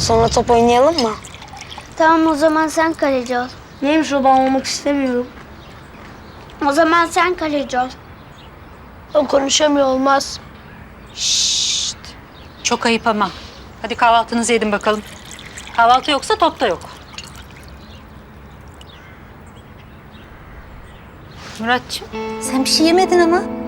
Sonra top oynayalım mı? Tamam o zaman sen kaleci ol. Neymiş o ben olmak istemiyorum. O zaman sen kaleci ol. O konuşamıyor olmaz. Çok ayıp ama. Hadi kahvaltınızı yedin bakalım. Kahvaltı yoksa top da yok. Muratçım sen bir şey yemedin ama.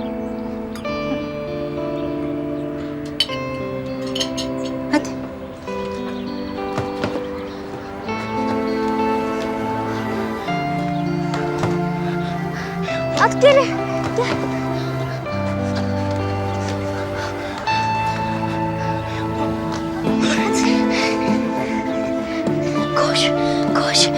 At geri. Gel. Koş, koş.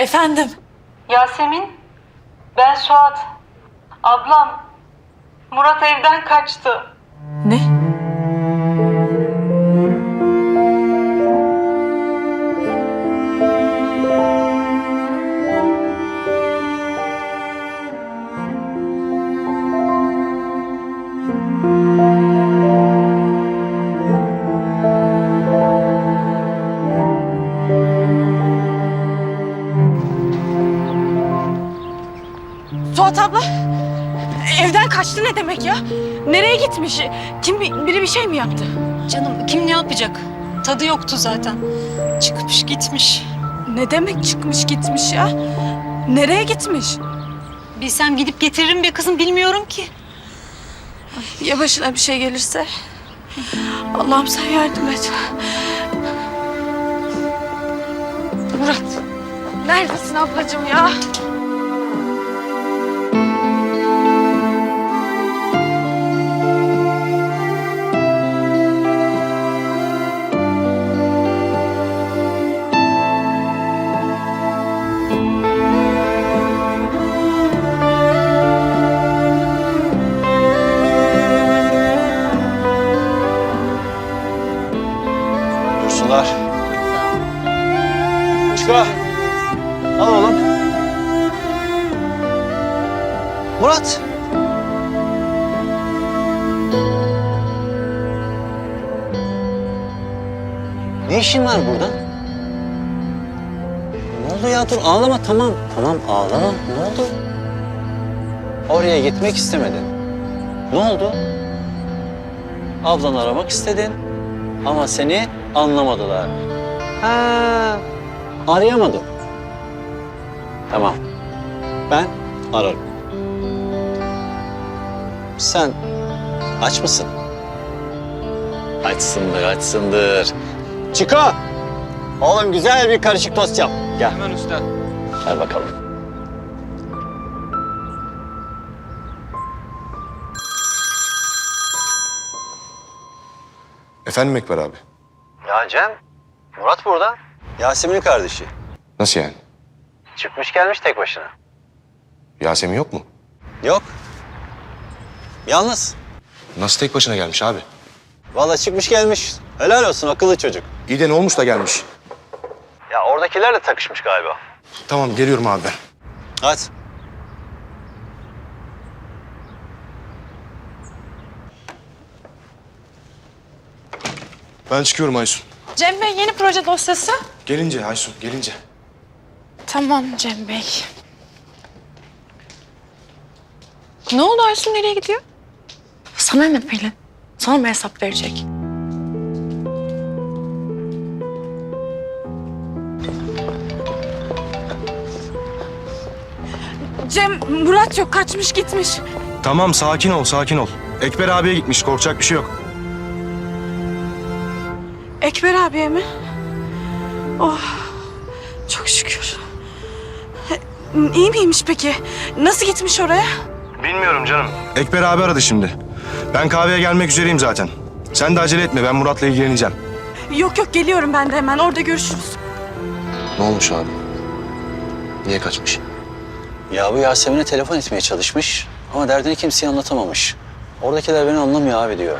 Efendim. Yasemin, ben Suat. Ablam, Murat evden kaçtı. Ne? Suat abla, evden kaçtı ne demek ya? Nereye gitmiş? Kim biri bir şey mi yaptı? Canım kim ne yapacak? Tadı yoktu zaten. Çıkmış gitmiş. Ne demek çıkmış gitmiş ya? Nereye gitmiş? Bilsem gidip getiririm be kızım bilmiyorum ki. Ya başına bir şey gelirse? Allah'ım sen yardım et. Murat, neredesin ablacığım ya? Al oğlum. Murat. Ne işin var burada? Ne oldu ya? Dur ağlama tamam. Tamam ağlama. Ne oldu? Oraya gitmek istemedin. Ne oldu? Ablanı aramak istedin. Ama seni anlamadılar. Ha, arayamadım. Tamam. Ben ararım. Sen aç mısın? Açsındır, açsındır. Çiko! Oğlum güzel bir karışık tost yap. Gel. Hemen usta. Gel bakalım. Efendim Ekber abi? Ya Cem, Murat burada. Yasemin'in kardeşi. Nasıl yani? Çıkmış gelmiş tek başına. Yasemin yok mu? Yok. Yalnız. Nasıl tek başına gelmiş abi? Vallahi çıkmış gelmiş. Helal olsun akıllı çocuk. İyi de ne olmuş da gelmiş? Ya oradakilerle takışmış galiba. Tamam geliyorum abi ben. Hadi. Ben çıkıyorum Aysun. Cem Bey yeni proje dosyası. Gelince Aysun gelince. Tamam Cem Bey. Ne oldu Aysun nereye gidiyor? Sana ne Pelin? Sana mı hesap verecek? Cem Murat yok kaçmış gitmiş. Tamam sakin ol sakin ol. Ekber abiye gitmiş korkacak bir şey yok. Ekber abiye mi? Oh çok şükür. İyi miymiş peki? Nasıl gitmiş oraya? Bilmiyorum canım. Ekber abi aradı şimdi. Ben kahveye gelmek üzereyim zaten. Sen de acele etme ben Murat'la ilgileneceğim. Yok yok geliyorum ben de hemen orada görüşürüz. Ne olmuş abi? Niye kaçmış? Ya bu Yasemin'e telefon etmeye çalışmış ama derdini kimseye anlatamamış. Oradakiler beni anlamıyor abi diyor.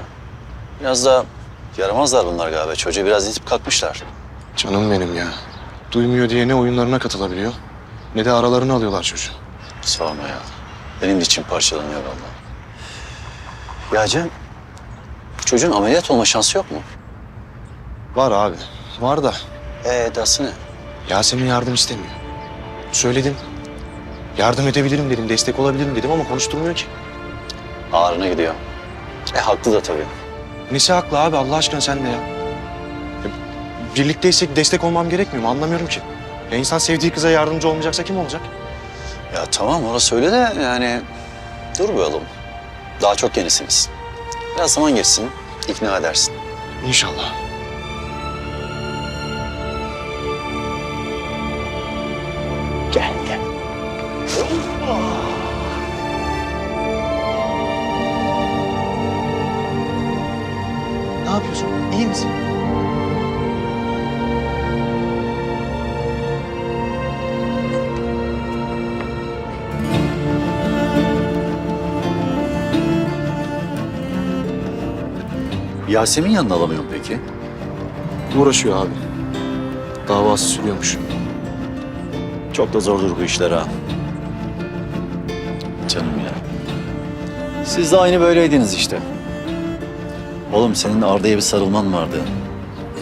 Biraz da yaramazlar bunlar galiba. Çocuğu biraz itip kalkmışlar. Canım benim ya. Duymuyor diye ne oyunlarına katılabiliyor ne de aralarını alıyorlar çocuğu. Sorma ya. Benim de içim parçalanıyor vallahi. Ya Cem, çocuğun ameliyat olma şansı yok mu? Var abi. Var da Ee, dası ne? Yasemin yardım istemiyor. Söyledim. Yardım edebilirim dedim, destek olabilirim dedim ama konuşturmuyor ki. Ağrına gidiyor. E haklı da tabii. Nesi haklı abi Allah aşkına sen de ya. Ya, Birlikteysek destek olmam gerekmiyor mu? Anlamıyorum ki. Ya insan sevdiği kıza yardımcı olmayacaksa kim olacak? Ya tamam orası öyle de yani dur bir oğlum. Daha çok yenisiniz. Biraz zaman geçsin, ikna edersin. İnşallah. Yasemin yanına alamıyorum peki. Uğraşıyor abi. Davası sürüyormuş. Çok da zordur bu işler ha. Canım ya. Siz de aynı böyleydiniz işte. Oğlum senin Arda'ya bir sarılman vardı.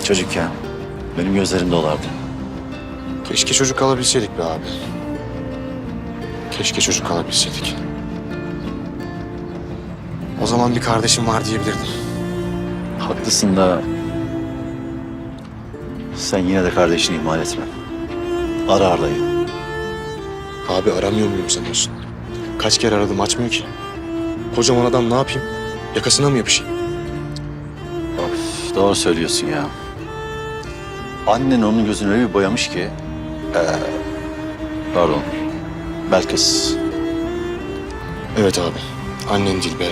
Çocukken. Benim gözlerim dolardı. Keşke çocuk kalabilseydik be abi. Keşke çocuk kalabilseydik. O zaman bir kardeşim var diyebilirdim. Haklısın da... Sen yine de kardeşini ihmal etme. Ara Arda'yı. Abi aramıyor muyum sanıyorsun? Kaç kere aradım açmıyor ki. Kocaman adam ne yapayım? Yakasına mı yapışayım? Of, doğru söylüyorsun ya. Annen onun gözünü öyle bir boyamış ki... Ee, pardon. Belkıs. Evet abi. Annen değil be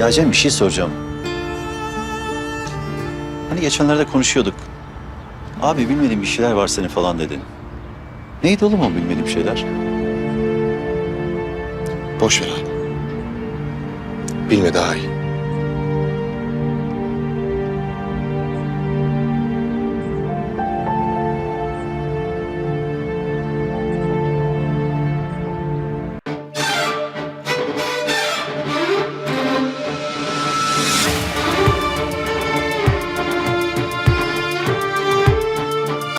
Ya Cem bir şey soracağım. Hani geçenlerde konuşuyorduk. Abi bilmediğim bir şeyler var senin falan dedin. Neydi oğlum o bilmediğim şeyler? Boş ver abi. Bilme daha iyi.